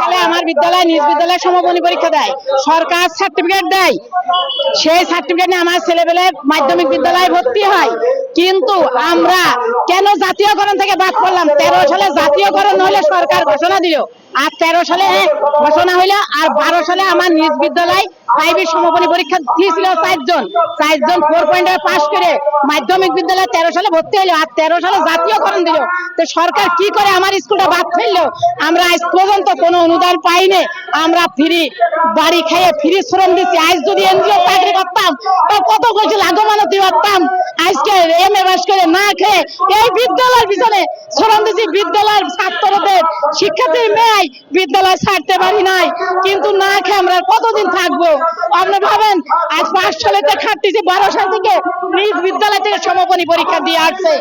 সালে আমার বিদ্যালয়, নিজ বিদ্যালয় সমাপনী পরীক্ষা দেয়। সরকার সার্টিফিকেট দেয়। সেই সার্টিফিকেট নিয়ে আমার ছেলেবেলে মাধ্যমিক বিদ্যালয়ে ভর্তি হয়। কিন্তু আমরা কেন জাতীয়করণ থেকে বাদ পড়লাম? তেরো সালে জাতীয়করণ হলে সরকার ঘোষণা দিল। আর তেরো সালে ঘোষণা হইল, আর বারো সালে আমার নিজ বিদ্যালয় ফাইভের সমাপনী পরীক্ষা দিয়েছিল চারজন চারজন ফোর পাস করে মাধ্যমিক বিদ্যালয়ে তেরো সালে ভর্তি আর তেরো সালে জাতীয়করণ দিল। তো সরকার কি করে আমার স্কুলটা বাদ ফেলল? আমরা আজ পর্যন্ত কোনো অনুদান পাইনি। আমরা ফ্রি, বাড়ি ফ্রি শ্রম দিচ্ছি। আজ যদি এনজিও চাকরি করতাম, তো কত কিছু আজকে এম এ পাস করে না খেয়ে এই বিদ্যালয়ের পিছনে শ্রম দিচ্ছি। বিদ্যালয়ের ছাত্রদের, শিক্ষার্থীর মেয়ে বিদ্যালয় ছাড়তে পারি নাই। কিন্তু না খেয়ে আমরা কতদিন থাকব? আপনি ভাবেন, আজ পাঁচ সালেতে খাটতেছি বারো সাল থেকে নিজ বিদ্যালয় থেকে সমাপনী পরীক্ষা দিয়ে আসছে,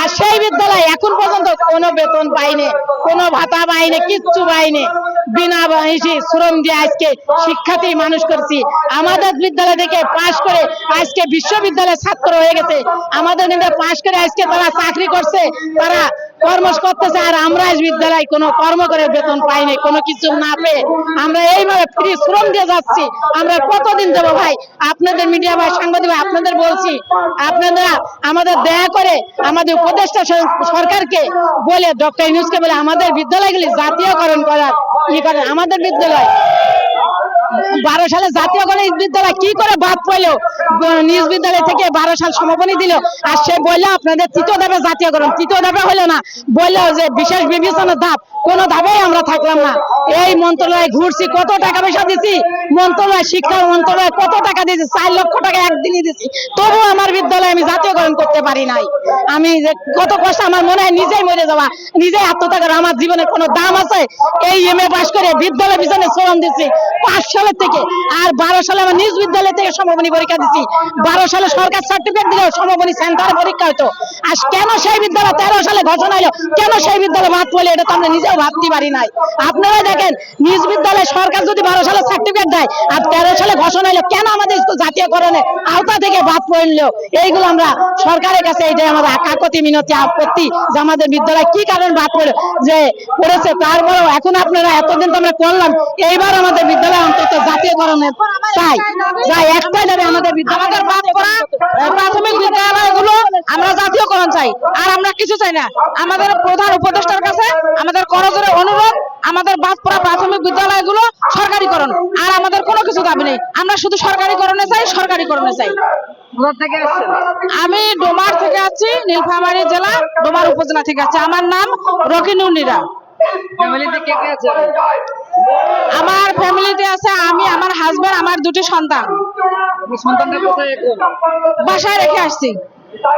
আর সেই বিদ্যালয় এখন পর্যন্ত কোনো বেতন পাইনি, কোনো ভাতা পাইনি, কিচ্ছু পাইনি। বিনা শ্রম দিয়ে আজকে শিক্ষার্থী মানুষ করছি। আমাদের বিদ্যালয় থেকে পাশ করে আজকে বিশ্ববিদ্যালয়ের ছাত্র হয়ে গেছে। আমাদের নিতে পাশ করে আজকে তারা চাকরি করছে, তারা কর্ম করতেছে আর আমরা বিদ্যালয় কোনো কর্ম করে বেতন পাইনি কোনো কিছু না পেয়ে। আমরা এইভাবে ফ্রি শ্রম দিয়ে যাচ্ছি। আমরা কতদিন দেবো ভাই? আপনাদের মিডিয়া ভাই, সাংবাদিক ভাই, আপনাদের বলছি, আপনারা আমাদের দয়া করে আমাদের উপদেষ্টা সরকারকে বলে, ডক্টর ইউনুসকে বলে আমাদের বিদ্যালয়গুলি জাতীয়করণ করার আমাদের বিদ্যালয়। বারো সালে জাতীয় গণিত বিদ্যালয় কি করে বাদ পড়ল? নিজ বিদ্যালয় থেকে বারো সাল সমাপনী দিল। আর সে বলল, আপনাদের তৃতীয় ধাপে জাতীয়করণ তৃতীয় ধাপে হলো না। বলল যে বিশেষ বিবেচনা ধাপ। কোন ধাপেই আমরা থাকলাম না। এই মন্ত্রণালয় ঘুরছি, কত টাকা পয়সা দিছি? মন্ত্রণালয়, শিক্ষা মন্ত্রণালয় কত টাকা দিয়েছি? চার লক্ষ টাকা একদিনই দিছি। তবু আমার বিদ্যালয় আমি জাতীয়করণ করতে পারি নাই। আমি যে কত কষ্ট, আমার মনে হয় নিজেই মরে যাওয়া, নিজেই আত্মহত্যা করা আমার জীবনের কোনো দাম আছে? এই এম এ পাস করে বিদ্যালয় পিছনে শ্রম দিচ্ছি পাঁচ সালের থেকে আর বারো সালে আমার নিজ বিদ্যালয় থেকে সমাপনী পরীক্ষা দিচ্ছি বারো সালে সরকার সার্টিফিকেট দিলেও সমাপনী সেন্টারে পরীক্ষা হতো আর কেন সেই বিদ্যালয় তেরো সালে ঘোষণা হলো কেন সেই বিদ্যালয় বাদ পড়লে? এটা তো আমরা নিজেও ভাবতে পারি নাই। আপনারা দেখেন নিজ বিদ্যালয়ে সরকার যদি বারো সালে সার্টিফিকেট দেয় আর তেরো সালে ঘোষণা হলো কেন আমাদের স্কুল জাতীয়করণে আওতা থেকে বাদ পড়ল? এইগুলো আমরা সরকারের কাছে এইটাই আমাদের কাকতি মিনতি আপত্তি যে আমাদের বিদ্যালয় কি কারণ বাদ পড়ল যে পড়েছে। তারপরেও এখন আপনারা এতদিন তো আমরা করলাম এইবার আমাদের বিদ্যালয় অন্তত জাতীয়করণের চাই। যাই একটাই দাবি আমাদের বিদ্যালয় আমাদের বাদ পড়া আহ, প্রাথমিক বিদ্যালয়গুলো আমরা জাতীয়করণ চাই। আর আমরা কিছু চাই না। আমাদের প্রধান উপদেষ্টার কাছে আমাদের করজোরে অনুরোধ আমাদের বাদ প্রাথমিক বিদ্যালয়গুলো সরকারিকরণ। আর আমাদের কোনো কিছু দাবি নেই। আমরা শুধু সরকারিকরণে চাই সরকারিকরণে চাই। আমি ডোমার থেকে আছি নীলফামারী জেলা ডোমার উপজেলা থেকে আছি। আমার নাম আছে? আমার ফ্যামিলিতে আছে আমি আমার হাজবেন্ড আমার দুটি সন্তান। সন্তানটা কোথায় বাসায় রেখে আসছি।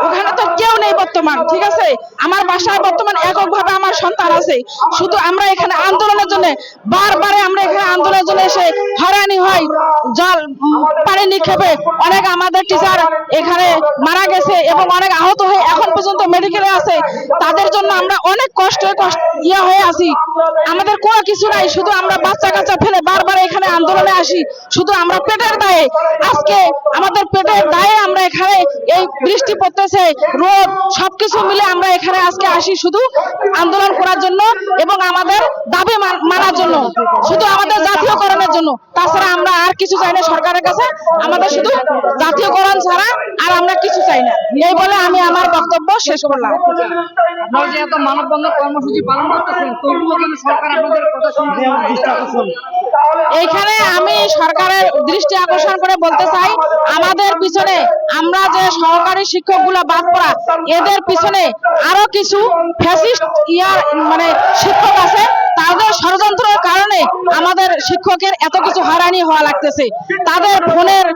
ওখানে তো কেউ নেই বর্তমান, ঠিক আছে? আমার বাসায় বর্তমান এককভাবে আমার সন্তান আছে। শুধু আমরা এখানে আন্দোলনের জন্য, বারবারে আমরা এখানে আন্দোলনের জন্য এসে হয়রানি হয় জল পানি নিক্ষেপে অনেক আমাদের টিচার এখানে মারা গেছে এবং অনেক আহত হয়ে এখন পর্যন্ত মেডিকেলে আছে। তাদের জন্য আমরা অনেক কষ্টে কষ্ট ইয়ে হয়ে আছি। আমাদের কোনো কিছু নাই, শুধু আমরা বাচ্চা কাচ্চা ফেলে বারবার এখানে আন্দোলনে আসি। শুধু আমরা পেটের দায়ে। আজকে আমাদের পেটের দায়ে আমরা এখানে এই বৃষ্টি পড়তেছে, রোদ, সবকিছু মিলে আমরা এখানে আজকে আসি শুধু আন্দোলন করার জন্য এবং আমাদের দাবি মানার জন্য, শুধু আমাদের জাতীয়করণের জন্য। তাছাড়া আমরা আর কিছু চাই না সরকারের কাছে, আমাদের শুধু জাতীয়করণ ছাড়া আর আমরা কিছু চাই না। এই বলে আমি আমার বক্তব্য শেষ করলাম। মানববন্ধন কর্মসূচি পালন করতেছেন, তবুও কেন সরকার আপনাদের কথা শুনতে এইখানে আমি সরকারের দৃষ্টি আকর্ষণ করে বলতে চাই আমাদের পিছনে আমরা যে সহকারী শিক্ষকগুলো বাদ পড়া এদের পিছনে আরও কিছু ফ্যাসিস্ট ইয়ার মানে শিক্ষক আছে তাদের ষড়যন্ত্রের কারণে আমাদের শিক্ষকের এত কিছু হয়রানি হওয়া লাগতেছে। তাদের ফোনের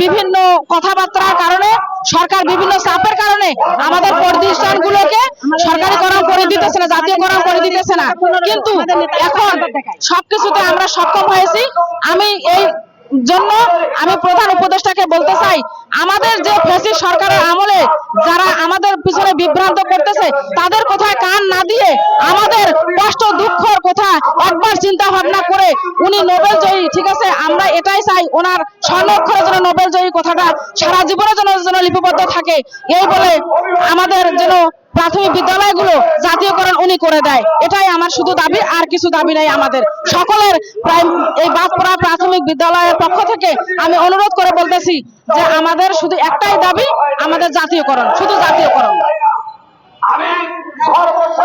বিভিন্ন কথাবার্তার কারণে, সরকার বিভিন্ন চাপের কারণে আমাদের প্রতিষ্ঠানগুলোকে সরকারিকরণ করে দিতেছে না, জাতীয়করণ করে দিতেছে না। কিন্তু এখন সবকিছুতে আমরা সক্ষম হয়েছি। আমি এই জন্য আমি প্রধান উপদেষ্টাকে বলতে চাই, আমাদের যে ফেসি সরকারের আমলে যারা আমাদের পিছনে বিভ্রান্ত করতেছে, তাদের কোথায় কান না দিয়ে আমাদের কষ্ট দুঃখর কথা একবার চিন্তা ভাবনা করে উনি নোবেল জয়ী, ঠিক আছে? আমরা এটাই চাই ওনার স্বর্ণাক্ষরের জন্য নোবেল জয়ী কথাটা সারা জীবনের জন্য যেন লিপিবদ্ধ থাকে। এই বলে আমাদের যেন প্রাথমিক বিদ্যালয়গুলো জাতীয়করণ উনি করে দেয়। এটাই আমার শুধু দাবি, আর কিছু দাবি নাই আমাদের। সকলের এই বাদপড়া প্রাথমিক বিদ্যালয়ের পক্ষ থেকে আমি অনুরোধ করে বলতেছি যে আমাদের শুধু একটাই দাবি, আমাদের জাতীয়করণ, শুধু জাতীয়করণ।